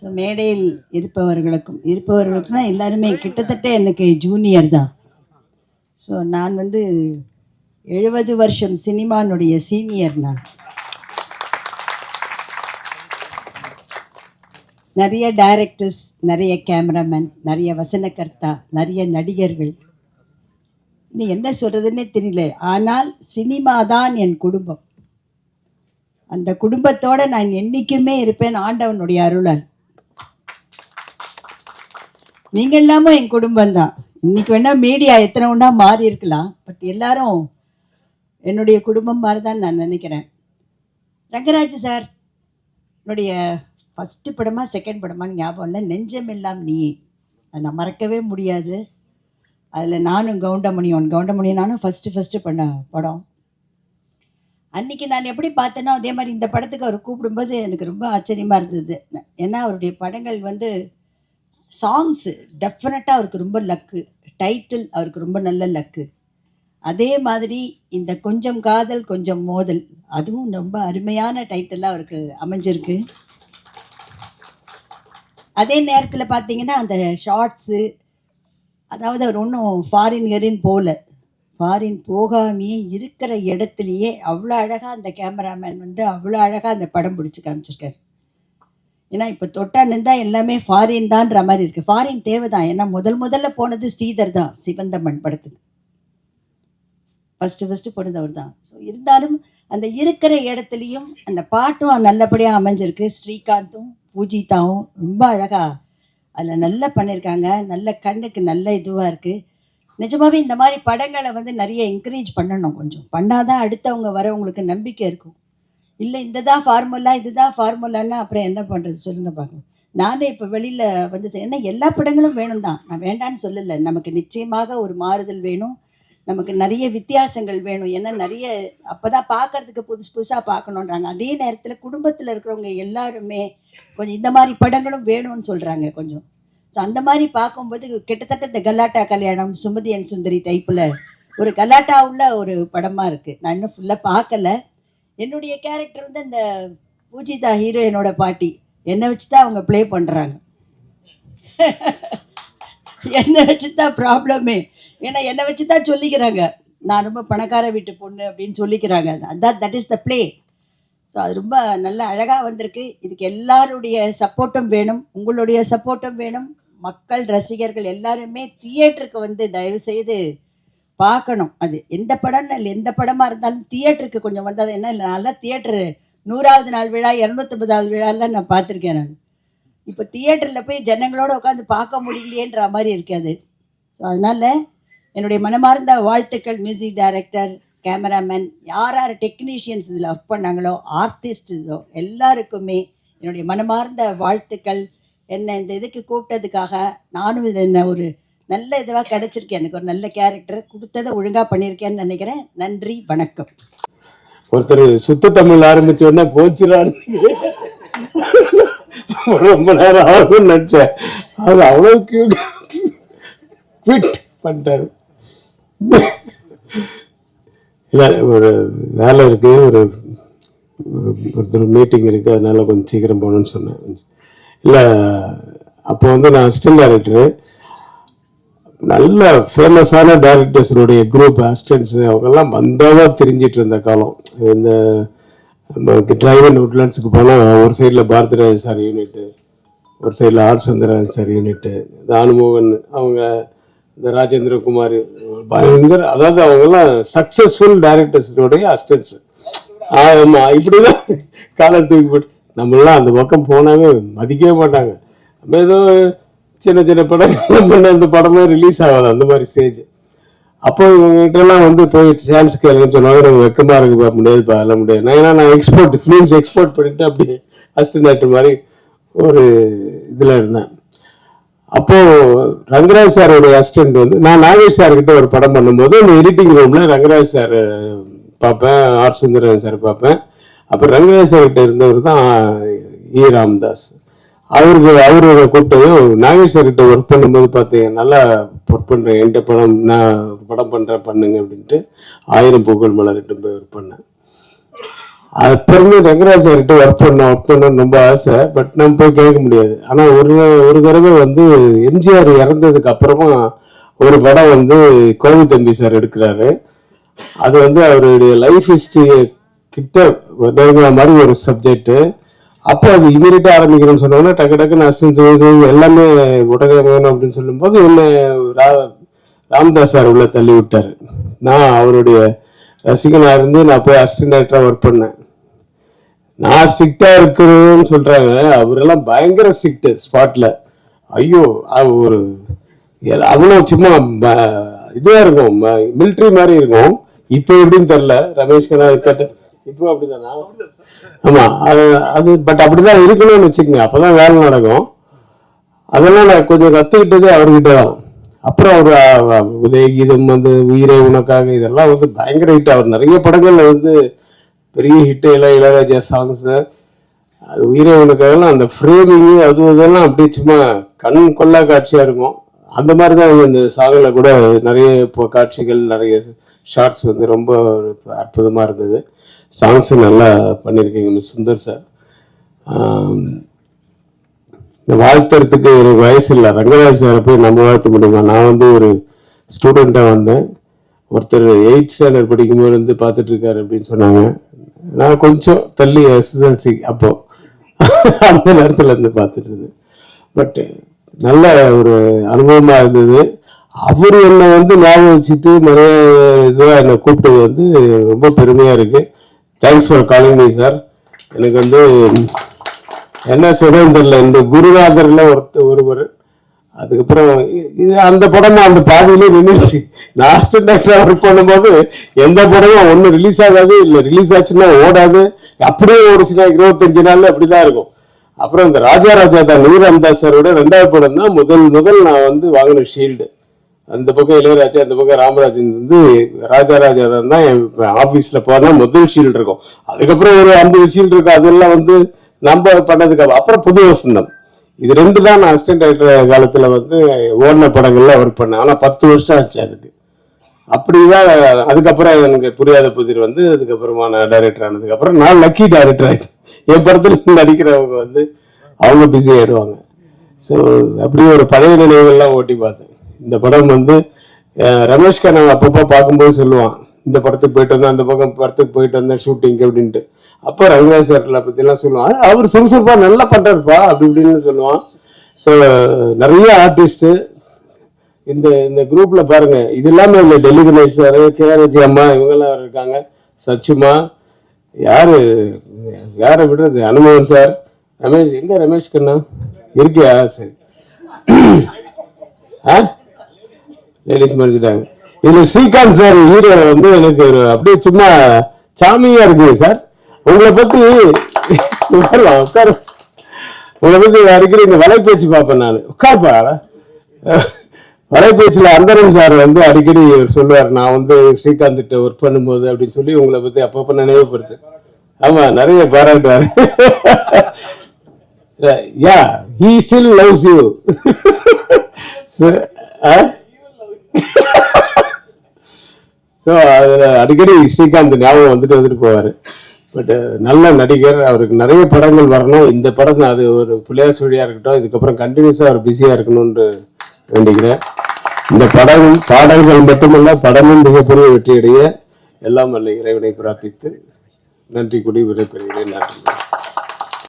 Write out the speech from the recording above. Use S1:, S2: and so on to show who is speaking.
S1: So மேடையில் இருப்பவர்களுக்கும் இருப்பவர்களுக்குனா எல்லாருமே கிட்டத்தட்ட எனக்கு ஜூனியர் தான். ஸோ நான் வந்து எழுபது வருஷம் சினிமானுடைய சீனியர் நான். நிறைய டைரக்டர்ஸ் நிறைய கேமராமேன் நிறைய வசனகர்த்தா நிறைய நடிகர்கள். இன்னும் என்ன சொல்கிறதுன்னே தெரியல. ஆனால் சினிமா தான் என் குடும்பம். அந்த குடும்பத்தோடு நான் என்றைக்குமே இருப்பேன் ஆண்டவனுடைய அருளால். நீங்க எல்லாமும் என் குடும்பம் தான் இன்னைக்கு வேணா மீடியா எத்தனை ஒன்றா மாறி இருக்கலாம். பட் எல்லாரும் என்னுடைய குடும்பம் மாதிரி தான் நான் நினைக்கிறேன். ரங்கராஜ் சார் என்னுடைய ஃபஸ்ட்டு படமா செகண்ட் படமான்னு ஞாபகம் இல்லை. நெஞ்சமெல்லாம் நீ. அதை நான் மறக்கவே முடியாது. அதில் நானும் கவுண்டமணியோன் கவுண்டமணி நானும் ஃபஸ்ட்டு ஃபஸ்ட்டு பண்ண படம். அன்னைக்கு நான் எப்படி பார்த்தேனோ அதே மாதிரி இந்த படத்துக்கு அவர் கூப்பிடும்போது எனக்கு ரொம்ப ஆச்சரியமாக இருந்தது. ஏன்னா அவருடைய படங்கள் வந்து சாங்ஸு டெஃபினட்டாக அவருக்கு ரொம்ப லக்கு டைட்டில் அவருக்கு ரொம்ப நல்ல லக்கு அதே மாதிரி இந்த கொஞ்சம் காதல் கொஞ்சம் மோதல் அதுவும் ரொம்ப அருமையான டைட்டிலாக அவருக்கு அமைஞ்சிருக்கு. அதே நேரத்தில் பார்த்தீங்கன்னா அந்த ஷார்ட்ஸு அதாவது அவர் ஒன்றும் ஃபாரின் கரின் போகல ஃபாரின் போகாமையே இருக்கிற இடத்துலையே அவ்வளோ அழகாக அந்த கேமராமேன் வந்து அவ்வளோ அழகாக அந்த படம் பிடிச்சி காமிச்சிருக்காரு. ஏன்னா இப்போ தொட்டா நின்றா எல்லாமே ஃபாரின் தான்ற மாதிரி இருக்குது ஃபாரின் தேவை தான் ஏன்னா முதல் முதல்ல போனது ஸ்ரீதர் தான் சிவந்தமன் படத்துக்கு ஃபஸ்ட்டு ஃபஸ்ட்டு போனது அவர் தான். ஸோ இருந்தாலும் அந்த இருக்கிற இடத்துலையும் அந்த பாட்டும் நல்லபடியாக அமைஞ்சிருக்கு. ஸ்ரீகாந்தும் பூஜிதாவும் ரொம்ப அழகாக அதில் நல்லா பண்ணியிருக்காங்க நல்ல கண்ணுக்கு நல்ல இதுவாக இருக்குது நிஜமாவே இந்த மாதிரி படங்களை வந்து நிறைய என்கரேஜ் பண்ணணும் கொஞ்சம். பண்ணாதான் அடுத்தவங்க வரவங்களுக்கு நம்பிக்கை இருக்கும். இல்லை இந்த தான் ஃபார்முலா இதுதான் ஃபார்முலான்னா அப்புறம் என்ன பண்ணுறது சொல்லுங்க பார்க்கலாம் நானே இப்போ வெளியில் வந்து ஏன்னா எல்லா படங்களும் வேணும் தான் நான் வேண்டான்னு சொல்லலை. நமக்கு நிச்சயமாக ஒரு மாறுதல் வேணும். நமக்கு நிறைய வித்தியாசங்கள் வேணும். ஏன்னா நிறைய அப்போ தான் பார்க்கறதுக்கு புதுசு புதுசாக பார்க்கணுன்றாங்க அதே நேரத்தில் குடும்பத்தில் இருக்கிறவங்க எல்லாருமே கொஞ்சம் இந்த மாதிரி படங்களும் வேணும்னு சொல்கிறாங்க கொஞ்சம். ஸோ அந்த மாதிரி பார்க்கும்போது கிட்டத்தட்ட இந்த கல்லாட்டா கல்யாணம் சுமதி அண்ட் சுந்தரி டைப்பில் ஒரு கலாட்டா உள்ள ஒரு படமாக இருக்குது நான் இன்னும் ஃபுல்லாக பார்க்கல என்னுடைய கேரக்டர் வந்து அந்த பூஜிதா ஹீரோயினோட பாட்டி. என்னை வச்சு தான் அவங்க ப்ளே பண்ணுறாங்க என்னை வச்சு தான் ப்ராப்ளமே ஏன்னா என்னை வச்சு தான் சொல்லிக்கிறாங்க. நான் ரொம்ப பணக்கார வீட்டு பொண்ணு அப்படின்னு சொல்லிக்கிறாங்க. அதான் that is the play so அது ரொம்ப நல்ல அழகாக வந்திருக்கு. இதுக்கு எல்லாருடைய சப்போர்ட்டும் வேணும். உங்களுடைய சப்போர்ட்டும் வேணும். மக்கள் ரசிகர்கள் எல்லாருமே தியேட்டருக்கு வந்து தயவு செய்து பார்க்கணும். அது எந்த படம் இல்லை எந்த படமாக இருந்தாலும் தியேட்டருக்கு கொஞ்சம் வந்தது என்ன இல்லை நல்லா தியேட்டரு நூறாவது நாள் விழா இரநூத்தம்பதாவது விழாலாம் நான் பார்த்துருக்கேன் நான். இப்போ தியேட்டரில் போய் ஜனங்களோடு உட்காந்து பார்க்க முடியலையேன்ற மாதிரி இருக்காது ஸோ அதனால் என்னுடைய மனமார்ந்த வாழ்த்துக்கள் மியூசிக் டைரக்டர் கேமராமேன் யார் யார் டெக்னீஷியன்ஸ் இதில் ஒர்க் பண்ணாங்களோ ஆர்டிஸ்டோ எல்லாருக்குமே என்னுடைய மனமார்ந்த வாழ்த்துக்கள். என்னை இந்த இதுக்கு கூப்பிட்டதுக்காக நானும் இதில் என்ன ஒரு நல்ல இதுவாக கிடச்சிருக்கேன் எனக்கு ஒரு நல்ல கேரக்டர் கொடுத்ததை ஒழுங்காக பண்ணியிருக்கேன்னு நினைக்கிறேன். நன்றி வணக்கம்.
S2: ஒருத்தர் சுத்த தமிழ் ஆரம்பிச்ச உடனே ரொம்ப நேரம் ஆகும் நினைச்சேன். அது அவ்வளோ குவிட் பண்ணிட்டாரு. இல்லை ஒரு வேலை இருக்கு. ஒரு ஒருத்தர் மீட்டிங் இருக்கு. அதனால கொஞ்சம் சீக்கிரம் போகணும்னு சொன்னேன். இல்லை அப்போ வந்து நான் அசிஸ்டன்ட் டேரக்டரு நல்ல ஃபேமஸான டேரக்டர்ஸினுடைய குரூப் அசிஸ்டன்ஸ் அவங்கெல்லாம் வந்தாதான் தெரிஞ்சிட்டு இருந்த காலம். இந்த டிரைவன் உட்லாண்ட்ஸுக்கு போனால் ஒரு சைடில் பாரதிராஜ் சார் யூனிட்டு ஒரு சைடில் R Sundararajan sir unit Thanumohan அவங்க இந்த ராஜேந்திரகுமார் பயங்கர அதாவது அவங்கெல்லாம் சக்ஸஸ்ஃபுல் டேரக்டர்ஸினுடைய அசிஸ்டன்ஸ் ஆமாம் இப்படிதான் காலத்துக்கு போட்டு நம்மளாம் அந்த பக்கம் போனாவே மதிக்கவே மாட்டாங்க. நம்ம ஏதோ சின்ன சின்ன படம் பண்ண அந்த படமே ரிலீஸ் ஆகாது அந்த மாதிரி ஸ்டேஜ் அப்போ இவங்ககிட்டலாம் வந்து போய் சான்ஸ் கேளுங்கன்னு சொன்னாங்க நம்ம வெக்கமாக இருக்கு பார்க்க முடியாது அதெல்லாம் முடியாது. நான் ஏன்னா நான் எக்ஸ்போர்ட் ஃபிலிம்ஸ் எக்ஸ்போர்ட் பண்ணிட்டு அப்படியே அஸ்டன் ஆக்டர் மாதிரி ஒரு இதில் இருந்தேன். அப்போது ரங்கராஜ் சாரோடைய அசிஸ்டண்ட் வந்து நான் நாகேஷ் சார்கிட்ட ஒரு படம் பண்ணும்போது அந்த எடிட்டிங் ரூமில் ரங்கராஜ் சார் பார்ப்பேன் ஆர். சுந்தரன் சார் பார்ப்பேன். அப்போ ரங்கராஜ் சார்கிட்ட இருந்தவர் தான் இ ராம்தாஸ். அவருக்கு அவரோட கூட்டையும் நாகேஸ்வர்கிட்ட ஒர்க் பண்ணும்போது பார்த்தீங்க நல்லா ஒர்க் பண்ணுறேன் என்கிட்ட படம் நான் படம் பண்ணுறேன் பண்ணுங்க அப்படின்ட்டு ஆயிரம் பூக்கள் மலர்கிட்ட ரெண்டு போய் ஒர்க் பண்ணேன். அப்புறமே இருந்து ரங்கராஜ் சார்கிட்ட ஒர்க் பண்ண ஒர்க் பண்ணணும்னு ரொம்ப ஆசை பட் நம்ம போய் கேட்க முடியாது. ஆனால் ஒரு ஒரு தடவை வந்து எம்ஜிஆர் இறந்ததுக்கு அப்புறமா ஒரு படம் வந்து கோவி தம்பி சார் எடுக்கிறாரு. அது வந்து அவருடைய லைஃப் ஹிஸ்டரி கிட்ட மாதிரி ஒரு சப்ஜெக்ட்டு அப்போ அது இமீடியட்டா ஆரம்பிக்கணும்னு சொன்னோன்னா டக்கு டக்குன்னு அசிஸ்டன்ட் செய்து எல்லாமே உடனே வேணும் அப்படின்னு சொல்லும்போது என்ன ரா- சார் உள்ள தள்ளி விட்டாரு நான் அவருடைய ரசிகனா இருந்து நான் போய் அசிஸ்டன்ட் டைரக்டராக ஒர்க் பண்ணேன். நான் ஸ்ட்ரிக்டாக இருக்கணும்னு சொல்றாங்க. அவரெல்லாம் பயங்கர ஸ்ட்ரிக்ட் ஸ்பாட்ல ஐயோ ஒரு அவ்வளோ சும்மா இதுவாக இருக்கும் மிலிட்ரி மாதிரி இருக்கும். இப்போ எப்படின்னு தெரில ரமேஷ் கண்ணா இருக்கட்ட இப்போ அப்படிதானா? ஆமா அது அது பட் அப்படிதான் இருக்கணும்னு வச்சுக்கோங்க. அப்பதான் வேலை நடக்கும். அதெல்லாம் நான் கொஞ்சம் கத்துக்கிட்டது அவர்கிட்ட தான். அப்புறம் அவர் உதயகீதம் வந்து உயிரே உனக்காக இதெல்லாம் வந்து பயங்கர ஹிட் அவர் நிறைய படங்கள்ல வந்து பெரிய ஹிட் இளைய இளையராஜா சாங்ஸ் அது உயிரே உனக்காகலாம் அந்த ஃப்ரேமிங் அது இதெல்லாம் அப்படியே சும்மா கண் கொள்ளா காட்சியா இருக்கும். அந்த மாதிரி தான் இந்த சாங்கில் கூட நிறைய இப்போ காட்சிகள் நிறைய ஷார்ட்ஸ் வந்து ரொம்ப அற்புதமா இருந்தது. சாங்ஸு நல்லா பண்ணியிருக்கீங்க மிஸ் சுந்தர் சார் இந்த வாழ்த்துறதுக்கு எனக்கு வயசு இல்லை. ரங்கராஜ் சாரை போய் நம்ம வாழ்த்த முடியுமா? நான் வந்து ஒரு ஸ்டூடெண்ட்டாக வந்தேன். ஒருத்தர் எயிட் ஸ்டாண்டர்ட் படிக்கும்போது இருந்து பார்த்துட்ருக்காரு அப்படின்னு சொன்னாங்க. நான் கொஞ்சம் தள்ளி எஸ்எஸ்எல்சி அப்போ. அந்த நேரத்தில் இருந்து பார்த்துட்டு இருந்தேன். பட் நல்ல ஒரு அனுபவமாக இருந்தது. அவர் என்னை வந்து ஞாபகம் வச்சுட்டு நிறைய இதுவாக என்னை கூப்பிட்டது வந்து ரொம்ப பெருமையாக இருக்குது thanks for calling me sir எனக்கு வந்து என்ன சொல்றேன்னு தெரியல. இந்த குருநாதர்ல ஒருத்தர் ஒருவர். அதுக்கப்புறம் இது அந்த படமும் அந்த பாதையிலே நின்றுச்சு. லாஸ்ட் அசிஸ்டன்ட் ஒர்க் பண்ணும்போது எந்த படமும் ஒன்றும் ரிலீஸ் ஆகாது. இல்லை ரிலீஸ் ஆச்சுன்னா ஓடாது. அப்படியே ஒரு சில இருபத்தஞ்சு நாள் அப்படிதான் இருக்கும். அப்புறம் இந்த ராஜா ராஜா தான் நீர் அம்தாஸ் சாரோட ரெண்டாவது படம் தான் முதல் முதல் நான் வந்து வாங்கின ஷீல்டு அந்த பக்கம் இளையராஜா அந்த பக்கம் ராமராஜன் வந்து ராஜா ராஜா தான் என் ஆஃபீஸில் போனா முதல் ஷீல்டு இருக்கும். அதுக்கப்புறம் ஒரு ஐம்பது ஷீல்டு இருக்கும் அதெல்லாம் வந்து நம்ம பண்ணதுக்கு அப்புறம் புது வசந்தம். இது ரெண்டு தான் நான் அசிஸ்டன்ட் டைரக்டர் காலத்தில் வந்து ஓடின படங்கள்ல ஒர்க் பண்ணேன். ஆனால் பத்து வருஷம் ஆச்சு அதுக்கு. அப்படிதான் அதுக்கப்புறம் எனக்கு புரியாத புதிர் வந்து அதுக்கப்புறமா நான் டைரக்டர் ஆனதுக்கப்புறம் நான் லக்கி டைரக்டர் ஆகிட்டேன் என் படத்தில் நடிக்கிறவங்க வந்து அவங்க பிஸி ஆயிடுவாங்க. ஸோ அப்படியே ஒரு பழைய நினைவுகள்லாம் ஓட்டி பார்த்தேன். இந்த படம் வந்து அஹ், ரமேஷ் கண்ணன் அப்பப்போ பார்க்கும்போது சொல்லுவான் இந்த படத்துக்கு போயிட்டு வந்தேன் அந்த பக்கம் படத்துக்கு போயிட்டு வந்தேன் ஷூட்டிங் அப்படின்ட்டு. அப்போ ரங்கராஜ் சார்ல பற்றிலாம் சொல்லுவான் அவர் சுறுசுறுப்பா நல்லா பண்றாருப்பா அப்படி இப்படின்னு சொல்லுவான். ஸோ நிறைய ஆர்டிஸ்ட்டு இந்த இந்த குரூப்ல பாருங்க இது இல்லாமல் இந்த டெல்லி கணேஷ் சார் கேஆர்ஜி அம்மா இவங்கெல்லாம் இருக்காங்க? சச்சுமா யாரு யாரை விடுறது? அனுபவம் சார் ரமேஷ் எங்க ரமேஷ் கண்ணா? இருக்கியா? சரி. ஆ? லேடிஸ் மறைச்சிட்டாங்க இதுல ஸ்ரீகாந்த் சார் ஹீரோ வந்து எனக்கு ஒரு அப்படியே சும்மா சாமியா இருக்கு சார் உங்களை பத்தி உட்காரலாம் உட்காரு. உங்களை பத்தி அடிக்கடி இந்த வலைப்பேச்சு பார்ப்பேன் நான். உட்கார்ப்பா. வலைப்பேச்சில் அந்தரன் சார் வந்து அடிக்கடி சொல்லுவார் நான் வந்து ஸ்ரீகாந்த் கிட்ட ஒர்க் பண்ணும்போது அப்படின்னு சொல்லி உங்களை பத்தி அப்பப்ப நினைவுபடுத்து. ஆமா நிறைய பாராட்டுவாரு. Yeah he still loves you so அதில் அடிக்கடி ஸ்ரீகாந்த் ஞாபகம் வந்துட்டு வந்துட்டு போவார். பட் நல்ல நடிகர். அவருக்கு நிறைய படங்கள் வரணும். இந்த படம் அது ஒரு பிள்ளையார் சுழியாக இருக்கட்டும் இதுக்கப்புறம் கண்டினியூஸாக அவர் பிஸியாக இருக்கணும்னு வேண்டிக்கிறேன். இந்த படம் பாடல்கள் மட்டுமல்ல படமும் மிகப்பெரிய வெற்றியடைய எல்லாம் வல்ல இறைவனை பிரார்த்தித்து நன்றி கூடி விடைபெறுகிறேன். நன்றி.